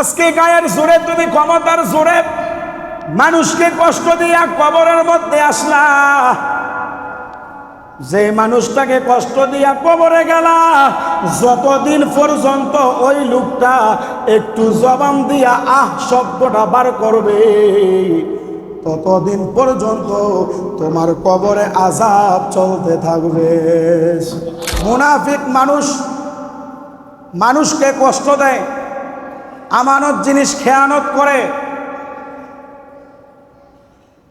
আজকে গায়ের জোরে তুমি ক্ষমতার জোরে মানুষকে কষ্ট দিয়া কবরের মধ্যে আসলা, যে মানুষটাকে কষ্ট দিয়া কবরে গেলা, যতদিন পর্যন্ত ওই লোকটা একটু জবান দিয়া আহ শব্দটা বার করবে, ততদিন পর্যন্ত তোমার কবরে আজাব চলতে থাকবে। মুনাফিক মানুষ মানুষকে কষ্ট দেয়, আমানত জিনিস খেয়ানত করে।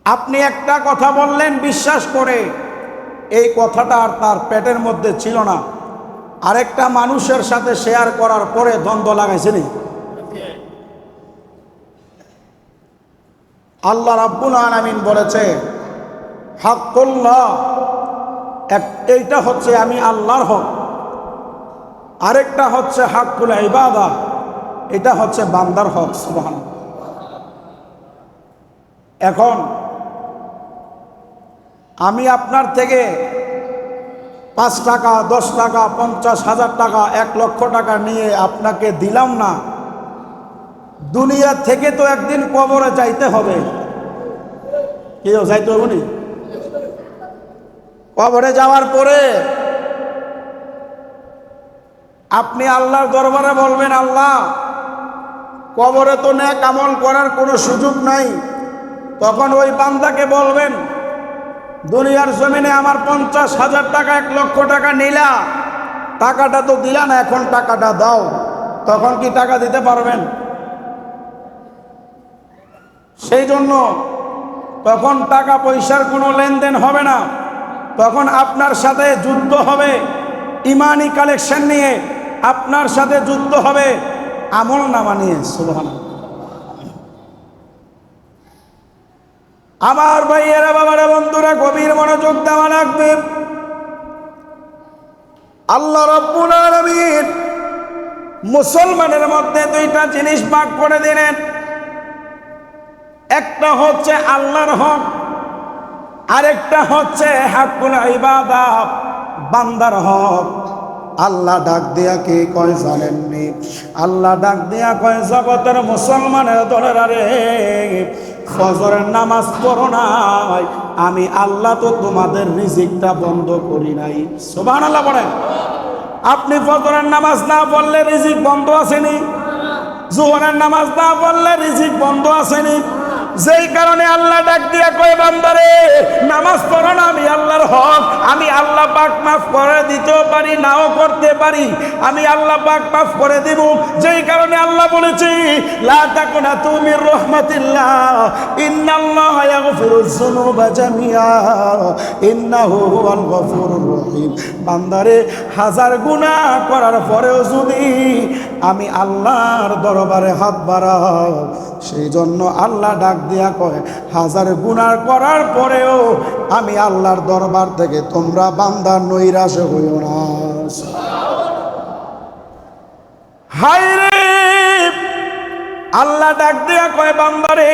আপনি একটা কথা বললেন, বিশ্বাস করে। এই কথাটা আর তার পেটের মধ্যে ছিল না। আরেকটা মানুষের সাথে শেয়ার করার পরে দ্বন্দ্ব লাগাইছেনি আল্লাহ রাব্বুল আলামিন বলেছে, হাক্কুল্লাহ এইটা হচ্ছে আমি আল্লাহর হক। আরেকটা হচ্ছে হাক্কুল ইবাদা, এটা হচ্ছে বান্দার হক সুবহান এখন আমি আপনার থেকে পাঁচ টাকা, দশ টাকা, পঞ্চাশ হাজার টাকা, এক লক্ষ টাকা নিয়ে আপনাকে দিলাম না। দুনিয়া থেকে তো একদিন কবরে যাইতে হবে। কেউ যাইতে হবে কবরে যাওয়ার পরে আপনি আল্লাহর দরবারে বলবেন, আল্লাহ, কবরে তো ন্যাক আমল করার কোনো সুযোগ নাই। তখন ওই বান্দাকে বলবেন, দুনিয়ার জমিনে আমার পঞ্চাশ হাজার টাকা, এক লক্ষ টাকা নিলা। টাকাটা তো দিলা না, এখন টাকাটা দাও। তখন কি টাকা দিতে পারবেন? সেই জন্য তখন টাকা পয়সার কোনো লেনদেন হবে না। তখন আপনার সাথে যুদ্ধ হবে, ইমানি কালেকশন নিয়ে। আপনার সাথে যুক্ত হবে, আমল নামা নিয়ে সুবহান আমার ভাইয়েরা, বাবারা, বন্ধুরা, গভীর মনোযোগ দেওয়া লাগবে। আল্লাহ রব্বুল আলামিন মুসলমানের মধ্যে দুইটা জিনিস ভাগ করে দিলেন। একটা হচ্ছে আল্লাহর হক, আরেকটা হচ্ছে হাকুল ইবাদা, বান্দার হক। আল্লাহ ডাক দিয়া কে কয় জানেননি আল্লাহ ডাক দিয়া কয়, জগতের মুসলমানের দলের আরে ফজরের নামাজ পড়ো নাই, আমি আল্লাহ তো তোমাদের রিজিকটা বন্ধ করি নাই। সোবান আল্লাহ বলেন। আপনি ফজরের নামাজ না পড়লে রিজিক বন্ধ আসেনি? জোহরের নামাজ না পড়লে রিজিক বন্ধ আসেনি? যেই কারণে আল্লাহ ডাক দিয়া কয়, বান্দারে, নামাজ পড়ো না, আমি আল্লাহর হক। আমি আল্লাহ পাক মাফ করে দিতেও পারি, নাও করতে পারি। আমি আল্লাহ পাক মাফ করে দিব। যেই কারণে আল্লাহ বলেছি, লা তাকুনা তুমি রহমাতিল্লাহ, ইন্নাল্লাহ ইয়াগফিরুজ যুনুবা জামিয়া ইন্নাহু হুয়াল গফুরুর রহিম। বান্দারে, হাজার গুনাহ করার পরেও যদি আমি আল্লাহর দরবারে হাত বাড়াও সেই জন্য আল্লাহ ডাক দিয়া কয়, হাজার গুনার করার পরেও আমি আল্লাহর দরবার থেকে তোমরা বান্দার নৈরাশ হইও না। হাই রে! আল্লাহ ডাক দিয়া কয় বান্দারে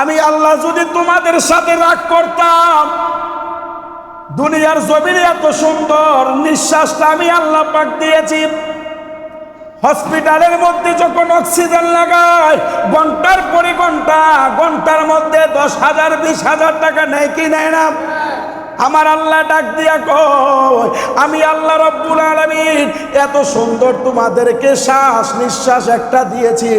আমি আল্লাহ যদি তোমাদের সাথে রাগ করতাম, দুনিয়ার জমিনে এত সুন্দর, নিঃশ্বাসটা আমি আল্লাহ পাক দিয়েছি। হসপিটালের মধ্যে যখন অক্সিজেন লাগায়, ঘণ্টার পরে ঘণ্টা, ঘণ্টার মধ্যে দশ হাজার, বিশ হাজার টাকা নেয় কি নেয় না? আমার আল্লাহ ডাক দিয়া কয়, আমি আল্লাহ রব্বুল আলমিন, এত সুন্দর তোমাদেরকে শ্বাস নিঃশ্বাস একটা দিয়েছি।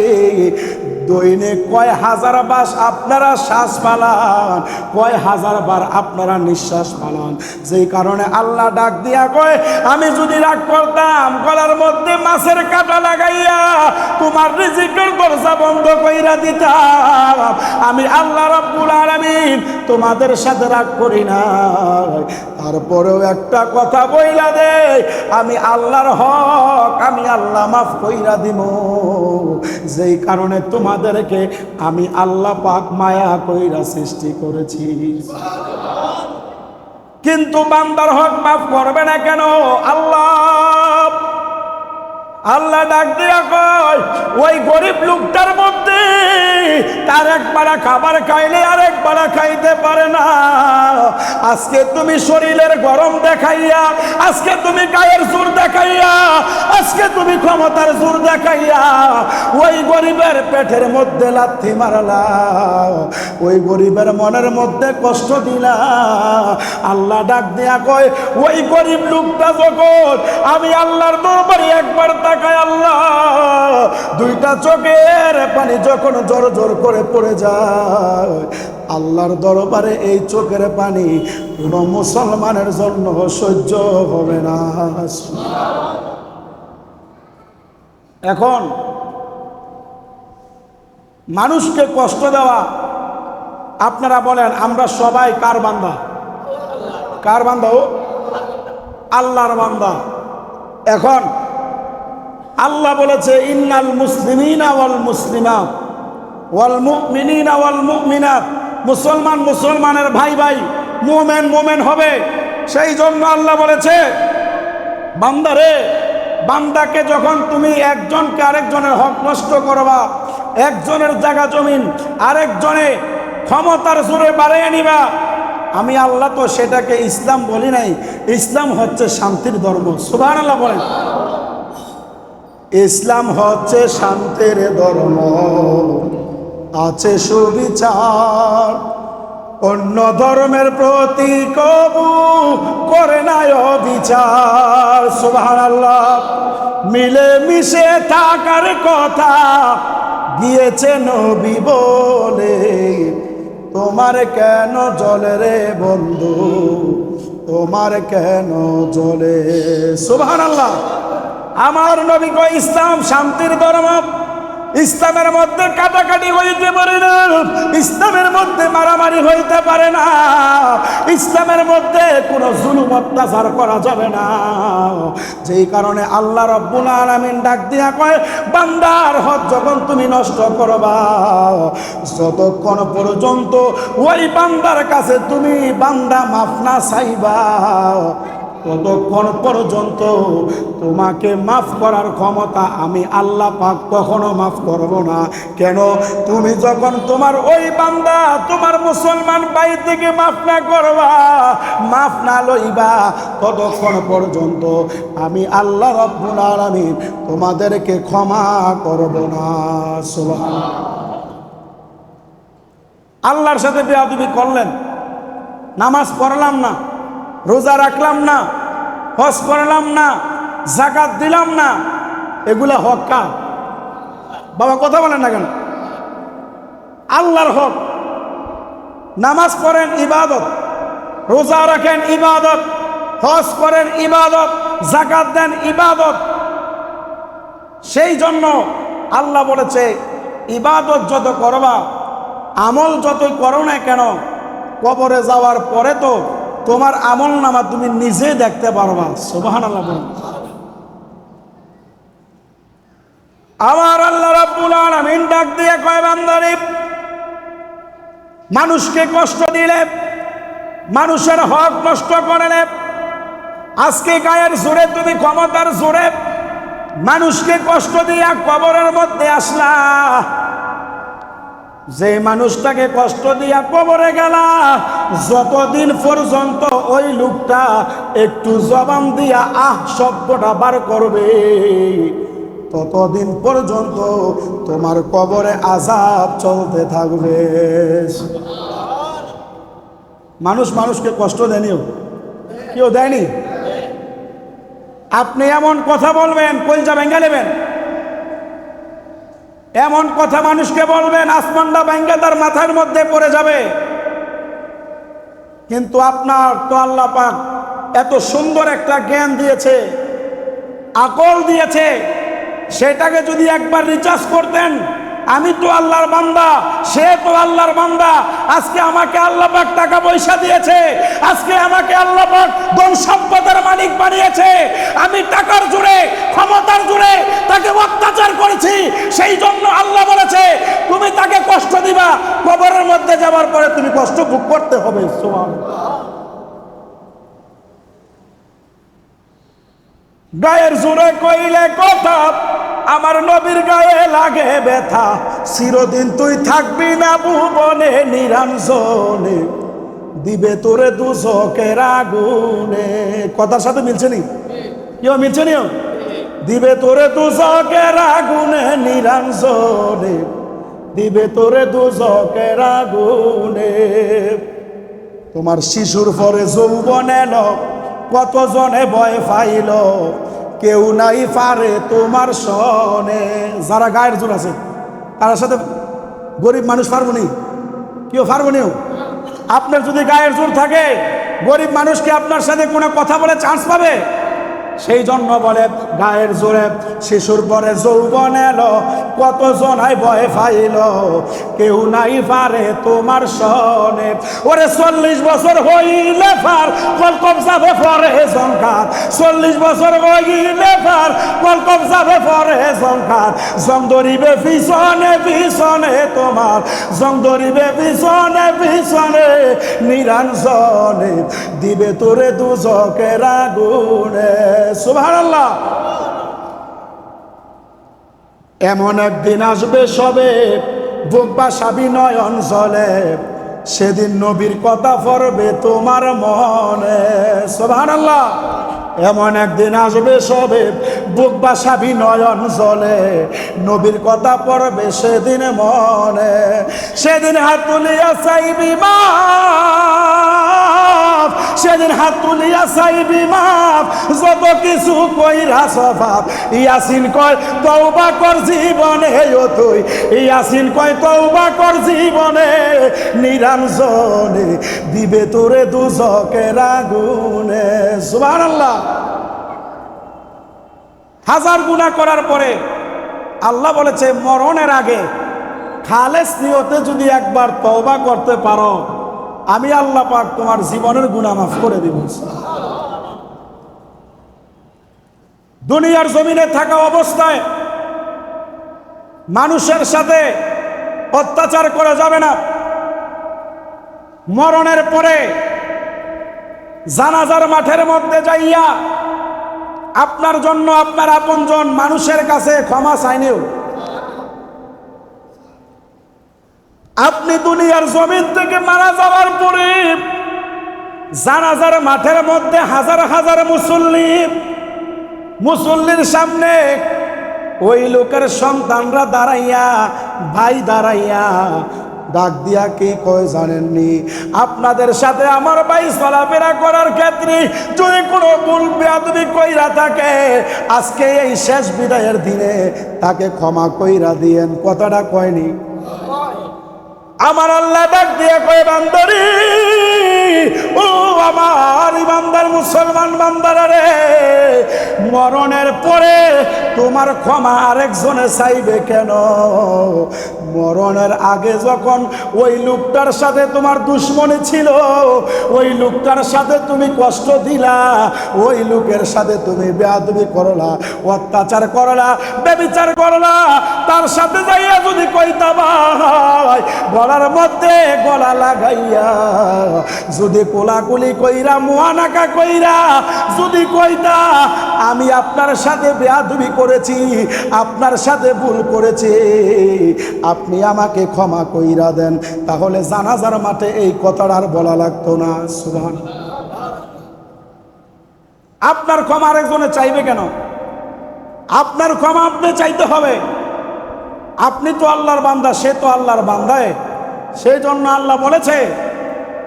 দৈনিক কয় হাজার বাস আপনারা শ্বাস পালান কয় হাজার বার আপনারা নিঃশ্বাস পালান যেই কারণে আল্লাহ ডাক দিয়া কয়, আমি যদি রাগ করতাম, গলার মধ্যে মাছের কাটা লাগাইয়া তোমার রিজিকের দরজা বন্ধ কইরা দিতাম। আমি আল্লাহ রব্বুল আলামিন তোমাদের সাথে রাগ করি না তারপরেও একটা কথা বইলা দে, আমি আল্লাহর হক, আমি আল্লাহ মাফ কইরা দিব যেই কারণে তোমাদেরকে আমি আল্লাহ পাক মায়া কইরা সৃষ্টি করেছি। কিন্তু বান্দার হক মাফ করবে না কেন? আল্লাহ আল্লাহ ডাক দিয়া কয়, ওই গরিব লোকটার মধ্যে তার এক পাড়া খাবার খাইলে আর এক পাড়া খাইতে পারে না। আজকে তুমি শরীরের গরম দেখাইয়া, আজকে তুমি গায়ের জোর দেখাইয়া, আজকে তুমি ক্ষমতার জোর দেখাইয়া, ওই গরিবের পেটের মধ্যে লাথি মারলা। ওই গরিবের মনের মধ্যে কষ্ট দিলা। আল্লাহ ডাক দিয়া কয়, ওই গরিব লোকটা যখন আমি আল্লাহর দরবারে একবার তাকায় আল্লাহ দুইটা চোখের পানি যখন জোর জোর করে পড়ে যায়, আল্লাহর দরবারে এই চোখের পানি কোনো মুসলমানের জন্য সহ্য হবে না। এখন মানুষকে কষ্ট দেওয়া, আপনারা বলেন, আমরা সবাই কার বান্দা? কার বান্দা ও? আল্লাহর বান্দা। এখন আল্লাহ বলেছে, ইন্নাল মুসলিমিনা ওয়াল মুসলিমাত ওয়াল মুমিনিনা ওয়াল মুসলমান মুসলমানের ভাই ভাই, মোমেন মোমেন হবে। সেই জন্য আল্লাহ বলেছে, বান্দারে, বান্দাকে যখন তুমি একজনকে আরেকজনের হক নষ্ট করবা, একজনের জায়গা জমিন আরেকজনে ক্ষমতার জোরে বাড়িয়ে নিবা, আমি আল্লাহ তো সেটাকে ইসলাম বলি নাই। ইসলাম হচ্ছে শান্তির ধর্ম। সুবাহ আল্লাহ বলেন। ইসলাম হচ্ছে শান্তির ধর্ম। আছে সুবিচার। অন্য ধর্মের প্রতি কবু করে নাই অবিচার। সুবাহান আল্লাহ মিলে মিশে থাকার কথা গিয়েছে নবী বলে। তোমার কেন জলে রে বন্ধু? তোমার কেন জলে? সুবাহান আল্লাহ আমার নবী কয়, ইসলাম শান্তির ধর্ম ইসলামের মধ্যে কাটাকাটি হইতে পারে না। ইসলামের মধ্যে মারামারি হইতে পারে না। ইসলামের মধ্যে কোনো জুলুম অত্যাচার করা যাবে না। যেই কারণে আল্লাহ রব্বুল আলামিন ডাক দিয়া কয়, বান্দার হক যখন তুমি নষ্ট করবা, যতক্ষণ পর্যন্ত ওই বান্দার কাছে তুমি বান্দা মাফ না চাইবা ততক্ষণ পর্যন্ত তোমাকে মাফ করার ক্ষমতা আমি আল্লাহ পাক কখনো মাফ করব না। কেন? তুমি যখন তোমার ওই বান্দা, তোমার মুসলমান ভাই থেকে মাফ না করবা, মাফ না লইবা, ততক্ষণ পর্যন্ত আমি আল্লাহ রব্বুল আলামিন তোমাদেরকে ক্ষমা করব না। আল্লাহর সাথে বেয়াদবি করলেন, নামাজ পড়লাম না। রোজা রাখলাম না, হজ করলাম না জাকাত দিলাম না, এগুলা হক কা বাবা কথা বলেন না কেন? আল্লাহর হক। নামাজ পড়েন ইবাদত, রোজা রাখেন ইবাদত, হজ করেন ইবাদত জাকাত দেন ইবাদত। সেই জন্য আল্লাহ বলেছে, ইবাদত যত করবা, আমল যতই করো না কেন, কবরে যাওয়ার পরে তো তোমার আমল নামা তুমি নিজে দেখতে পারবা সুবাহান আল্লাহ আমার আল্লাহ রাব্বুল আলামিন ডাক দিয়ে কয়, বান্দারে, মানুষকে কষ্ট দিলে, মানুষের হক নষ্ট করলে, আজকে গায়ের জোরে তুমি ক্ষমতার জোরে মানুষকে কষ্ট দিয়া কবরের মধ্যে আসলা। যে মানুষটাকে কষ্ট দিয়া কবরে গেলা, যতদিন পর্যন্ত ওই লোকটা একটু জবান দিয়া আহ শব্দটা বার করবে, ততদিন পর্যন্ত তোমার কবরে আজাব চলতে থাকবে। মানুষ মানুষকে কষ্ট দেয়নিও কেউ দেয়নি? আপনি এমন কথা বলবেন, কলজা ভেঙ্গা নেবেন। এমন কথা মানুষকে বলবেন, আসমানটা ব্যাঙ্গে তার মাথার মধ্যে পড়ে যাবে। কিন্তু আপনার তো আল্লাহ পাক এত সুন্দর একটা জ্ঞান দিয়েছে, আকল দিয়েছে, সেটাকে যদি একবার রিচার্জ করতেন আমি তো আল্লাহর বান্দা, সে তো আল্লাহর বান্দা। আজকে আমাকে আল্লাহ পাক টাকা পয়সা দিয়েছে। আজকে আমাকে আল্লাহ পাক ধন সম্পদের মালিক বানিয়েছে। আমি টাকার জুড়ে ক্ষমতার জুড়ে তাকে অত্যাচার করেছি। সেই জন্য আল্লাহ বলেছে, তুমি তাকে কষ্ট দিবা, কবরের মধ্যে যাওয়ার পরে তুমি কষ্ট ভোগ করতে হবে। গায়ের জোরে কইলে কথা আমার নবীর গায়ে লাগে ব্যথা। চিরদিন তুই থাকবি না ভুবনে, নিরঞ্জনে। দিবে তোরে দুচকের আগুনে। কথার সাথে মিলছে নি? কেউ মিলছে নিও দিবে তোরে দুচকের আগুনে, নিরঞ্জনে। দিবে তোরে দুচকের আগুনে। তোমার শিশুর পরে যৌবন এলো, কতজনে ভয় পাইল? কেউ নাই পারে তোমার সনে। যারা গায়ের জোর আছে, তার সাথে গরিব মানুষ পারব নি কেউ পারব নিও আপনার যদি গায়ের জোর থাকে, গরিব মানুষকে আপনার সাথে কোনো কথা বলে চান্স পাবে? সেই জন্য বলে, গায়ের জোরে শিশুর পরে যৌবন এলো কতজন আই ভয় পাইল, কেউ নাই পারে তোমার সনে ওরে চল্লিশ বছর হইলে পার, কলকম যাবে পরে সংকার চল্লিশ বছর হইলে পার, কলকম যাবে পরে সংকার জং ধরিবে পিছনে পিছনে তোমার, জং ধরিবে পিছনে পিছনে নিরঞ্জনে। দিবে তোরে দুজকের আগুনে। সুবহানাল্লাহ। এমন একদিন আসবে সবে, বুক বা সাবি নয়ন চলে সেদিন নবীর কথা পড়বে তোমার মনে। সুবহানাল্লাহ। এমন একদিন আসবে সবে, বুক বা সাবি নয়ন চলে নবীর কথা পড়বে সেদিন মনে। সেদিন হাত তুলিয়া চাইবি মা। সেদিন হাত তুলিয়া চাইবি মাপ যত কিছু কইরা স্বভাব, ইয়াসিন কয় তৌবা কর জীবনে ও তুই। ইয়াসিন কয় তৌবা কর জীবনে, নিরঞ্জনে দিবে তোরে দুজকের আগুনে। সুবহানাল্লাহ। হাজার গুণা করার পরে আল্লাহ বলেছে, মরণের আগে খালেস নিয়তে যদি একবার তওবা করতে পারো আমি আল্লাহ পাক তোমার জীবনের গুণা মাফ করে দিব। দুনিয়ার জমিনে থাকা অবস্থায় মানুষের সাথে অত্যাচার করা যাবে না। মরণের পরে জানাজার মাঠের মধ্যে যাইয়া আপনার জন্য, আপনার আপনজন মানুষের কাছে ক্ষমা চাইনেও আপনি দুনিয়ার জমিন থেকে মারা যাওয়ার পরে জানাজার মাঠের মধ্যে হাজার হাজার মুসল্লি, মুসল্লির সামনে ওই লোকের সন্তানরা দাঁড়াইয়া, ভাই দাঁড়াইয়া ডাক দিয়া কে কয় জানেননি? আপনাদের সাথে আমার ভাই চলাফেরা করার ক্ষেত্রে যদি কোনো ভুল বেয়াদবি কইরা থাকে, আজকে এই শেষ বিদায়ের দিনে তাকে ক্ষমা কইরা দিয়েন। কথাটা কয়নি? আমার আল্লাহ ডাক দিয়ে কয়ে বান্দরি ও আমার ইমানদার মুসলমান বান্দারা রে মরণের পরে তোমার ক্ষমা আরেকজনে চাইবে কেন? মরণের আগে যখন ওই লোকটার সাথে তোমার দুশ্মনী ছিল, ওই লোকটার সাথে তুমি কষ্ট দিলা, ওই লোকের সাথে তুমি বেয়াদবি করলা, অত্যাচার করলা, বেবিচার করলা, তার সাথে যাইয়া যদি কইতা ভাই, গলার মধ্যে গলা লাগাইয়া, যদি কোলাকুলি কইরা, মুয়ানাকা কইরা যদি কইতা, আমি আপনার সাথে বেয়াদবি করেছি, আপনার সাথে ভুল করেছি। আপনি আমাকে ক্ষমা কইরা দেন, তাহলে জানাজার মাঠে এই কথাটা আর বলা লাগতো না। সুবহান। আপনার ক্ষমা আরেকজনে চাইবে কেন? আপনার ক্ষমা আপনি চাইতে হবে। আপনি তো আল্লাহর বান্দা, সে তো আল্লাহর বান্দায়। সেই জন্য আল্লাহ বলেছে,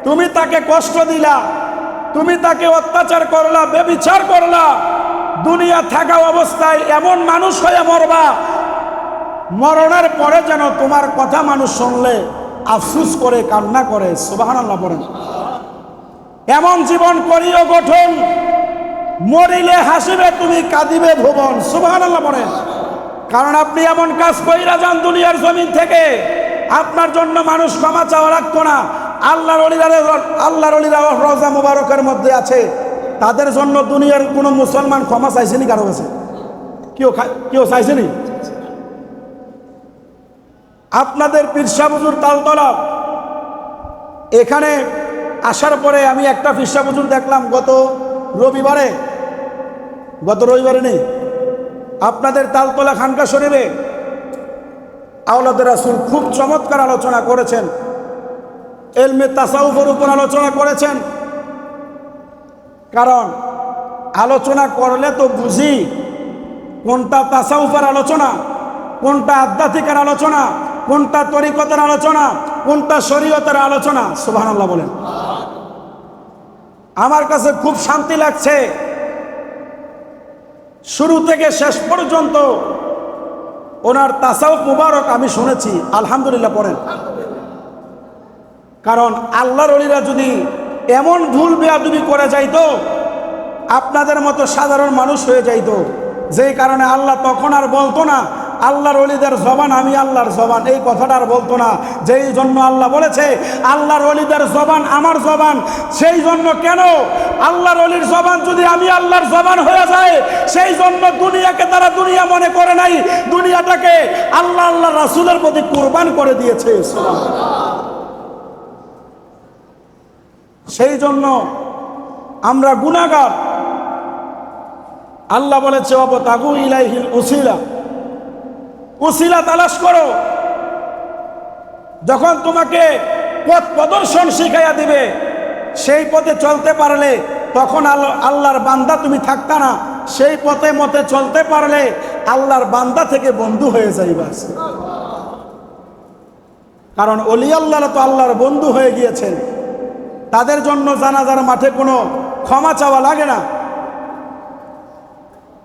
তুমি তাকে কষ্ট দিলা, তুমি তাকে অত্যাচার করলা বেবিচার করলা। দুনিয়া থাকা অবস্থায় এমন মানুষ হয়ে মরবা, মরণের পরে যেন তোমার কথা মানুষ শুনলে, আফসুস করে, কান্না করে বলেন। এমন জীবন করিও গঠন, মরিলে হাসিবে তুমি, কাঁদিবে ভুবন বলেন। কারণ আপনি এমন কাজ কইরা যান দুনিয়ার জমিন থেকে, আপনার জন্য মানুষ ক্ষমা চাওয়া রাখতো না। আল্লাহর অলিরা আল্লাহর অলিরা রোজা মুবারকের মধ্যে আছে। তাদের জন্য দুনিয়ার কোনো মুসলমান ক্ষমা চাইছেনি কারও কাছে? কেউ কেউ চাইছেনি? আপনাদের পিরসা বুজুর তালতলা এখানে আসার পরে আমি একটা পিরসা বুজুর দেখলাম গত রবিবারে। গত রবিবারে নেই। আপনাদের তালতলা খানকা শরীরে আওলাদের রাসুল খুব চমৎকার আলোচনা করেছেন। এলমে তাসাউফের উপর আলোচনা করেছেন। কারণ আলোচনা করলে তো বুঝি কোনটা তাসাউফের আলোচনা, কোনটা আধ্যাত্মিকের আলোচনা, কোনটা তরিকতের আলোচনা, কোনটা শরীয়তের আলোচনা। সুবাহ বলেন। আমার কাছে খুব শান্তি লাগছে। শুরু থেকে শেষ পর্যন্ত ওনার তাসাউফ মুবারক আমি শুনেছি, আলহামদুলিল্লাহ পড়েন। কারণ আল্লাহর অলিরা যদি এমন ভুল বেয়াদুবি করে যাইতো আপনাদের মতো সাধারণ মানুষ হয়ে যাইতো যেই কারণে আল্লাহ তখন আর বলতো না, আল্লাহর অলিদের জবান আমি আল্লাহর জবান, এই কথাটা আর বলতো না। যেই জন্য আল্লাহ বলেছে, আল্লাহর অলিদের জবান আমার জবান, সেই জন্য কেন? আল্লাহর অলির জবান যদি আমি আল্লাহর জবান হয়ে যায়, সেই জন্য দুনিয়াকে তারা দুনিয়া মনে করে নাই। দুনিয়াটাকে আল্লাহ আল্লাহ রাসুলের প্রতি কোরবান করে দিয়েছে। সেই জন্য আমরা গুণাগার আল্লাহ বলেছে অবতাগু ইলাইহিল উসিলা। উসিলা তালাশ করো। যখন তোমাকে পথ প্রদর্শন শিখাইয়া দিবে, সেই পথে চলতে পারলে তখন আল্লাহ আল্লাহর বান্দা তুমি থাকতা না। সেই পথে মতে চলতে পারলে আল্লাহর বান্দা থেকে বন্ধু হয়ে যাইবাস কারণ অলি আল্লাহ তো আল্লাহর বন্ধু হয়ে গিয়েছেন। তাদের জন্য জানাজার মাঠে কোনো ক্ষমা চাওয়া লাগে না।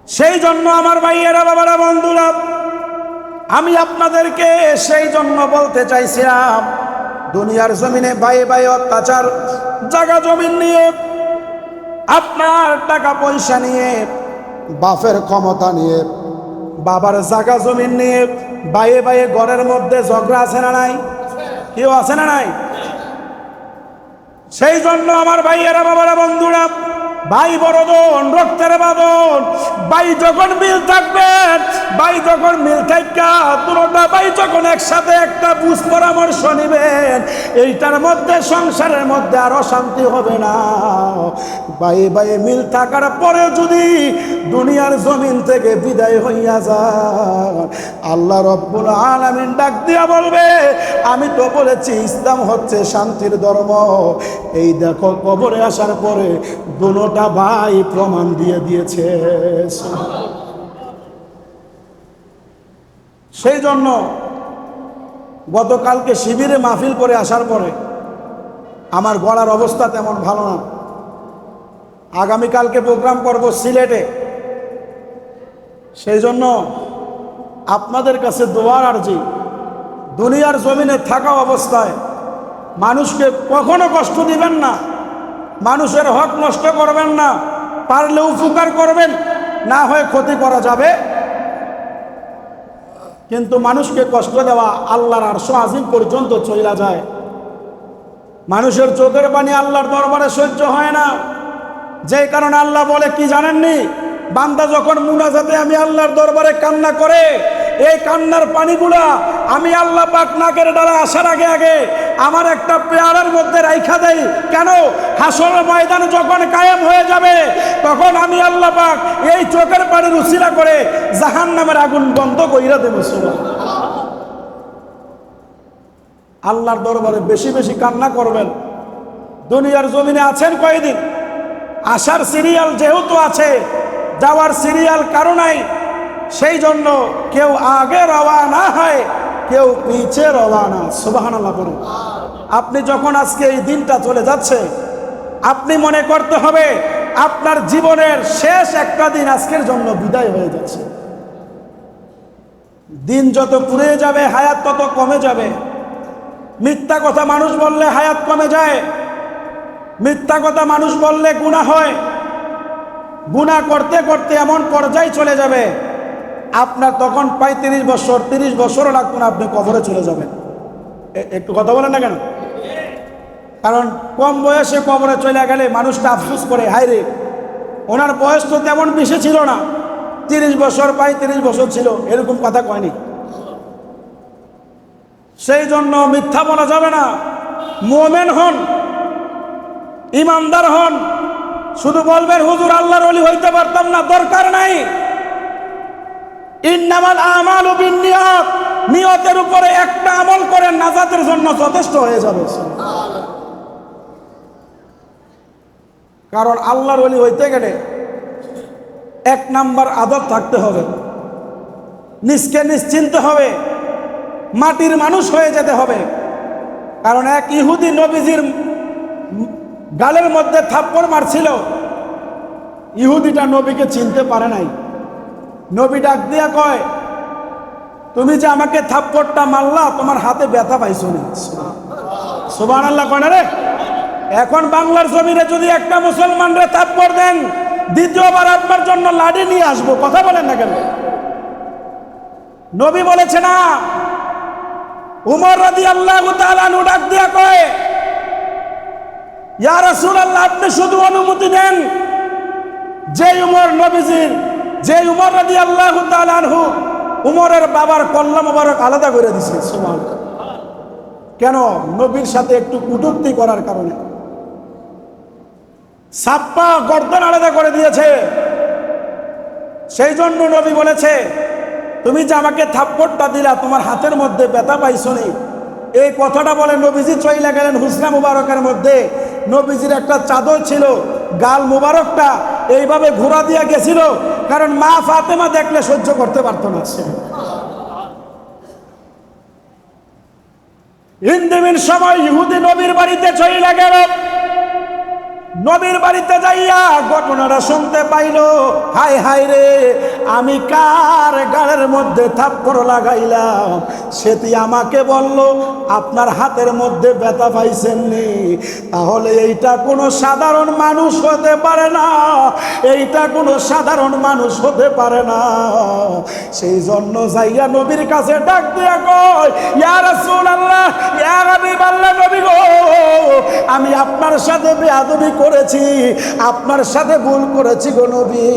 সেই জন্য আমার ভাইয়েরা, বাবারা, বন্ধুরা, আমি আপনাদেরকে সেই জন্য বলতে চাইছিলাম, দুনিয়ার জমিনে বায়ে বায়ে অত্যাচার জায়গা জমিন নিয়ে, আপনার টাকা পয়সা নিয়ে, বাপের ক্ষমতা নিয়ে, বাবার জায়গা জমিন নিয়ে বায়ে বায়ে ঘরের মধ্যে ঝগড়া আছে না নাই? কেউ আছে না নাই? সেই জন্য আমার ভাইয়েরা বাবারা বন্ধুরা ভাই বড় বড়দন, রক্তের বাদন ভাই যখন মিল থাকবে ভাই যখন মিল থাকা দুটা ভাই যখন একসাথে একটা বুঝ পরামর্শ নিবেন, এইটার মধ্যে সংসারের মধ্যে আর অশান্তি হবে না। ভাই ভাই মিল থাকার পরে যদি দুনিয়ার জমিন থেকে বিদায় হইয়া যান, আল্লাহ রব্বুল আলামিন ডাক দিয়া বলবে, আমি তো বলেছি, ইসলাম হচ্ছে শান্তির ধর্ম। এই দেখো কবরে আসার পরে দুটা ভাই প্রমাণ দিয়ে দিয়েছে। সেই জন্য গতকালকে শিবিরে মাহফিল করে আসার পরে আমার গলার অবস্থা তেমন ভালো না। আগামীকালকে প্রোগ্রাম করব সিলেটে। সেই জন্য আপনাদের কাছে দোয়ার আর্জি। দুনিয়ার জমিনে থাকা অবস্থায় মানুষকে কখনো কষ্ট দিবেন না। মানুষের হক নষ্ট করবেন না, পারলে উপকার করবেন, না হয় ক্ষতি করা যাবে। কিন্তু মানুষকে কষ্ট দেওয়া আল্লাহর আর আজিম পর্যন্ত চইলা যায়। মানুষের চোখের পানি আল্লাহর দরবারে সহ্য হয় না। যে কারণে আল্লাহ বলে, কি জানেননি? বান্দা যখন মুনাজাতে আমি আল্লাহর দরবারে কান্না করে, এই কান্নার পানিগুলা আমি আল্লাহ পাক নাকের ডালা আসার আগে আগে আমার একটা পেয়ারের মধ্যে রাইখা দেই। কেন? হাসর ময়দান যখন কায়েম হয়ে যাবে, তখন আমি আল্লাহ পাক এই চোখের পানির উসিলা করে জাহান নামের আগুন বন্ধ কইরা দেবো আল্লাহর দরবারে বেশি বেশি কান্না করবেন। দুনিয়ার জমিনে আছেন কয়দিন? আসার সিরিয়াল যেহেতু আছে যাওয়ার সিরিয়াল কারও নাই। সেই জন্য কেউ আগে রওয়ানা হয়, কেউ পিছে রওয়ানা সুবাহান আল্লাহ করুন আপনি যখন আজকে এই দিনটা চলে যাচ্ছে, আপনি মনে করতে হবে, আপনার জীবনের শেষ একটা দিন আজকের জন্য বিদায় হয়ে যাচ্ছে। দিন যত পুড়ে যাবে, হায়াত তত কমে যাবে। মিথ্যা কথা মানুষ বললে হায়াত কমে যায়। মিথ্যা কথা মানুষ বললে গুণা হয়। গুণা করতে করতে এমন পর্যায়ে চলে যাবে। আপনার তখন পঁয়ত্রিশ বছর, তিরিশ বছরও লাগতো না আপনি কবরে চলে যাবেন। একটু কথা বলেন না কেন? কারণ কম বয়সে কবরে চলে গেলে মানুষটা আফসোস করে, হায় রে, ওনার বয়স তো তেমন বেশি ছিল না। তিরিশ বছর পঁয়ত্রিশ বছর ছিল, এরকম কথা কয়নি। সেই জন্য মিথ্যা বলা যাবে না। মোমেন হন, ইমানদার হন শুধু বলবেন, হুজুর, আল্লাহর অলি হইতে পারতাম না, দরকার নাই। ইন্নামাল আমাল ও বিনিয়ত নিয়তের উপরে একটা আমল করেন, নাজাতের জন্য যথেষ্ট হয়ে যাবে। কারণ আল্লাহর অলি হইতে গেলে এক নাম্বার আদব থাকতে হবে। নিজকে নিশ্চিন্ত হবে, মাটির মানুষ হয়ে যেতে হবে। কারণ এক ইহুদি নবীজির গালের মধ্যে থাপ্পড় মারছিল। ইহুদিটা নবীকে চিনতে পারে নাই। নবী ডাক দিয়া কয়, তুমি যে আমাকে থাপ্পড়টা মারলা, তোমার হাতে ব্যথা পাইছো না? সুবান আল্লাহ কয় না রে। এখন বাংলার জমিনে যদি একটা মুসলমানরে থাপ্পড় দেন, দ্বিতীয়বার আপনার জন্য লাঠি নিয়ে আসব। কথা বলেন না কেন? নবী বলেছে না। উমর রাদি আল্লাহ ডাক দিয়া কয় ইয়া রাসূলুল্লাহ, আপনি শুধু অনুমতি দেন। যে উমর নবীজির যে উমর রাদি আল্লাহ তাআলাহু উমরের বাবার কল্লা মোবারক আলাদা করে দিছে, সুবহানাল্লাহ। কেন? নবীর সাথে একটু কুটুক্তি করার কারণে। সাপ্পা গর্দন আলাদা করে দিয়েছে। সেই জন্য নবী বলেছে, তুমি যে আমাকে থাপ্পড়টা দিলা, তোমার হাতের মধ্যে ব্যথা পাইছো নি? এই কথাটা বলে নবীজি, চইলা গেলেন হুসনা মুবারকের মধ্যে। নবীজির একটা চাদর ছিল, গাল মুবারকটা, এইভাবে ঘোরা দিয়ে গেছিল, কারণ মা ফাতেমা দেখলে সহ্য করতে পারত না সে। ইন্দিমিন সময় ইহুদি নবীর বাড়িতে চইলা গেল। নবীর বাড়িতে যাইয়া ঘটনাটা শুনতে পাইল। হাই হাই রে, আমি কার গাড়ের মধ্যে থাপ্পড় লাগাইলাম? সেটি আমাকে বলল, আপনার হাতের মধ্যে ব্যথা পাইছেননি। তাহলে এইটা কোনো সাধারণ মানুষ হতে পারে না। এইটা কোনো সাধারণ মানুষ হতে পারে না। সেই জন্য যাইয়া নবীর কাছে ডাক দিয়া কয়, ইয়া রাসূলুল্লাহ, ইয়া হাবিবাল্লাহ নবী গো, আমি আপনার সাথে বেয়াদবি করেছি, আপনার সাথে ভুল করেছি গো নবী।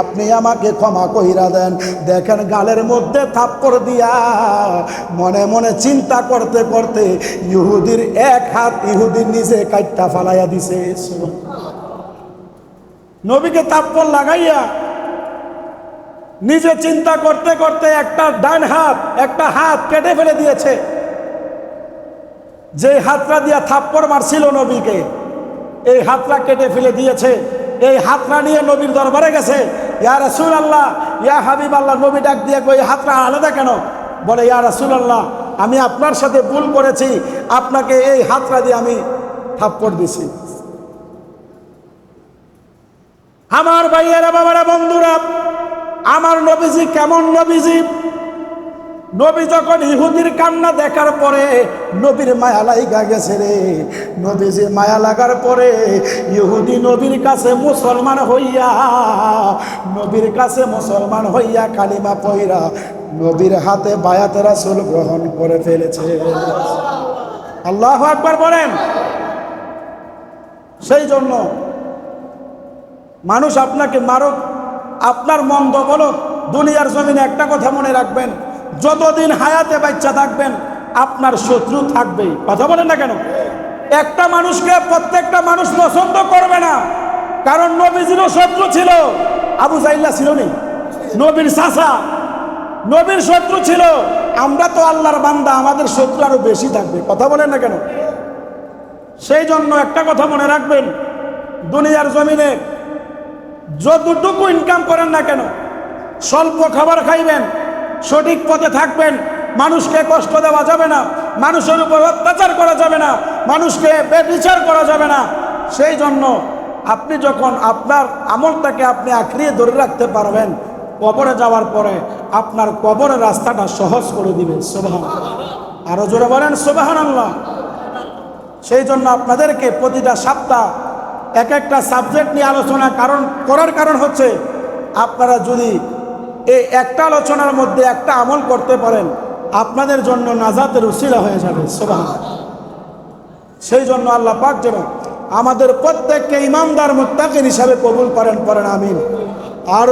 আপনি আমাকে ক্ষমা কইরা দেন। দেখেন গালের মধ্যে থাপ্পড় দিয়া মনে মনে চিন্তা করতে করতে ইহুদির এক হাত ইহুদির নিজে কাইটটা ফালাইয়া দিছে। নবীকে থাপ্পড় লাগাইয়া নিজে চিন্তা করতে করতে একটা ডান হাত, একটা হাত কেটে ফেলে দিয়েছে। যে হাতটা দিয়া থাপ্পড় মারছিল নবীকে এই হাতটা কেটে ফেলে দিয়েছে। এই হাতটা নিয়ে নবীর দরবারে গেছে। ইয়া রাসূল আল্লাহ ইয়া হাবিব আল্লাহ নবী ডাক দিয়ে কই হাতটা আলাদা কেন? বলে, ইয়া রাসূল আল্লাহ আমি আপনার সাথে ভুল করেছি। আপনাকে এই হাতটা দিয়ে আমি থাপ্পড় দিছি। আমার ভাইয়েরা, বাবারা, বন্ধুরা, আমার নবীজি কেমন নবীজি? নবী যখন ইহুদির কান্না দেখার পরে নবীর মায়া লাগা গেছে রে। নবী যে মায়া লাগার পরে ইহুদি নবীর কাছে মুসলমান হইয়া, নবীর কাছে মুসলমান হইয়া কালিমা পইরা নবীর হাতে বায়াত রাসূল গ্রহণ করে ফেলেছে। আল্লাহ আকবার বলেন। সেই জন্য মানুষ আপনাকে মারক, আপনার মন্দ বলক, দুনিয়ার জমিনে একটা কথা মনে রাখবেন যতদিন হায়াতে বাচ্চা থাকবেন, আপনার শত্রু থাকবেই। কথা বলেন না কেন? একটা মানুষকে প্রত্যেকটা মানুষ পছন্দ করবে না, কারণ নবীজিরও শত্রু ছিল। আবু জাইল্লা ছিল নি? নবীর চাষা নবীর শত্রু ছিল। আমরা তো আল্লাহর বান্দা, আমাদের শত্রু আরও বেশি থাকবে। কথা বলেন না কেন? সেই জন্য একটা কথা মনে রাখবেন, দুনিয়ার জমিনে যতটুকু ইনকাম করেন না কেন, স্বল্প খাবার খাইবেন সঠিক পথে থাকবেন। মানুষকে কষ্ট দেওয়া যাবে না। মানুষের উপর অত্যাচার করা যাবে না। মানুষকে বেবিচার করা যাবে না। সেই জন্য আপনি যখন আপনার আমলটাকে আপনি আঁকড়িয়ে ধরে রাখতে পারবেন, কবরে যাওয়ার পরে আপনার কবরের রাস্তাটা সহজ করে দিবে সোবাহান আরও জোরে বলেন সোবাহান আল্লাহ সেই জন্য আপনাদেরকে প্রতিটা সপ্তাহ এক একটা সাবজেক্ট নিয়ে আলোচনা কারণ করার কারণ হচ্ছে, আপনারা যদি এই একটা আলোচনার মধ্যে একটা আমল করতে পারেন, আপনাদের জন্য নাজাতের উশিলা হয়ে যাবে সোভা সেই জন্য আল্লাহ পাক যেন আমাদের প্রত্যেককে ইমামদার মোত্তাকের হিসাবে কবুল করেন পরেন আমিন। আর